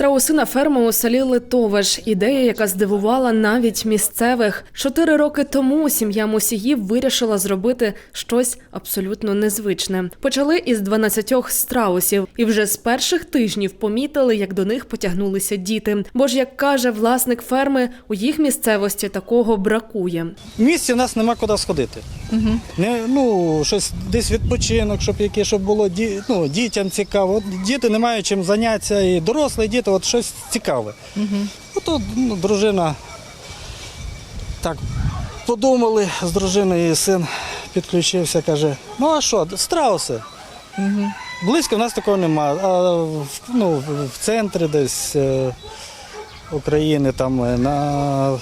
Страуси на ферму у селі Литовиш. Ідея, яка здивувала навіть місцевих. Чотири роки тому сім'я Мусіїв вирішила зробити щось абсолютно незвичне. Почали із 12 страусів, і вже з перших тижнів помітили, як до них потягнулися діти. Бо ж, як каже власник ферми, у їх місцевості такого бракує. В місті в нас нема куди сходити. Угу. Не, ну, щось десь відпочинок, щоб яке, щоб було ді, ну, дітям цікаво. Діти не мають чим зайнятися, і дорослі діти, от щось цікаве. Угу. От, ну, дружина так подумали з дружиною, і син підключився, каже: ну а що, страуси? Угу. Близько в нас такого немає, А в, ну, в центрі десь е, України, там е, на,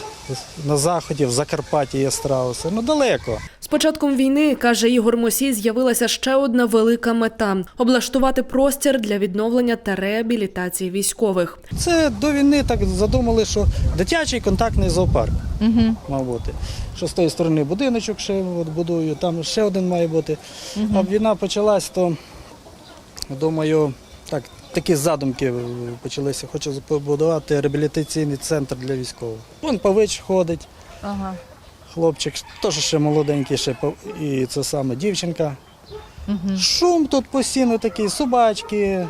на заході, в Закарпатті є страуси. Ну далеко. З початком війни, каже Ігор Мосій, з'явилася ще одна велика мета облаштувати простір для відновлення та реабілітації військових. Це до війни так задумали, що дитячий контактний зоопарк угу. мав бути. Що з тої сторони будиночок ще от будую, там ще один має бути. Угу. А війна почалась, то думаю, так, такі задумки почалися. Хочу побудувати реабілітаційний центр для військових. Вон Павич ходить, Ага. хлопчик, теж ще молоденький, ще і це саме дівчинка. Угу. Шум тут постійно такий, собачки.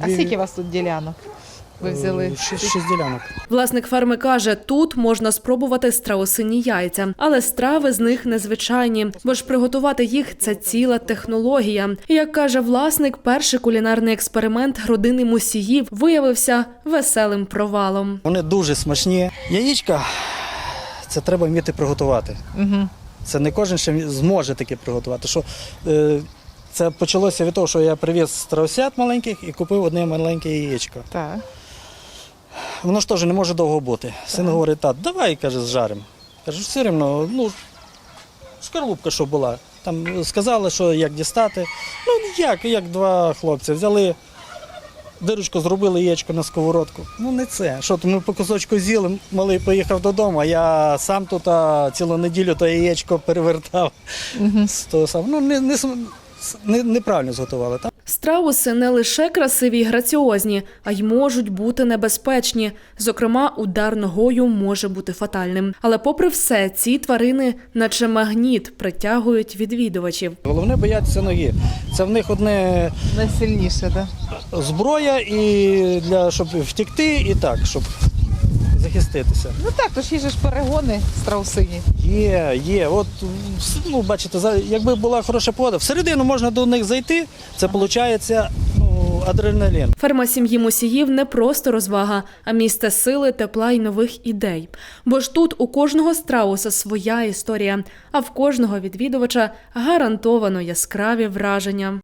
А скільки у вас тут ділянок? Ви взяли? Е, Шість, шість ділянок. Власник ферми каже, тут можна спробувати страусині яйця, але страви з них незвичайні, бо ж приготувати їх це ціла технологія. І як каже власник, перший кулінарний експеримент родини мусіїв виявився веселим провалом. Вони дуже смачні. Яєчка це треба вміти приготувати. Угу. Це не кожен ще зможе таке приготувати. Що, е, це почалося від того, що я привіз страусят маленьких і купив одне маленьке яєчко. Так. Воно ж теж не може довго бути. Син говорить, тат, давай каже, зжаримо. Кажу, все рівно, ну, шкарлупка, що була. Там сказали, що як дістати. Ну, як, як два хлопці взяли. Дирочку зробили яєчко на сковородку. Ну не це. Що то ми по кусочку з'їли, малий поїхав додому, а я сам тут а, цілу неділю то яєчко перевертав. Угу. З того самого. Ну, не, не, не, неправильно зготували. Страуси не лише красиві й граціозні, а й можуть бути небезпечні. Зокрема, удар ногою може бути фатальним. Але, попри все, ці тварини, наче магніт, притягують відвідувачів. Головне боятися ноги. Це в них одне Найсильніше, так? зброя і для щоб втекти, і так, щоб захиститися. Ну так, то ж є ж перегони страусині. Є, є. От ну, бачите, за- якби була хороша погода, всередину можна до них зайти. Це виходить ну, адреналін. Ферма сім'ї Мусіїв не просто розвага, а місце сили, тепла й нових ідей. Бо ж тут у кожного страуса своя історія, а в кожного відвідувача гарантовано яскраві враження.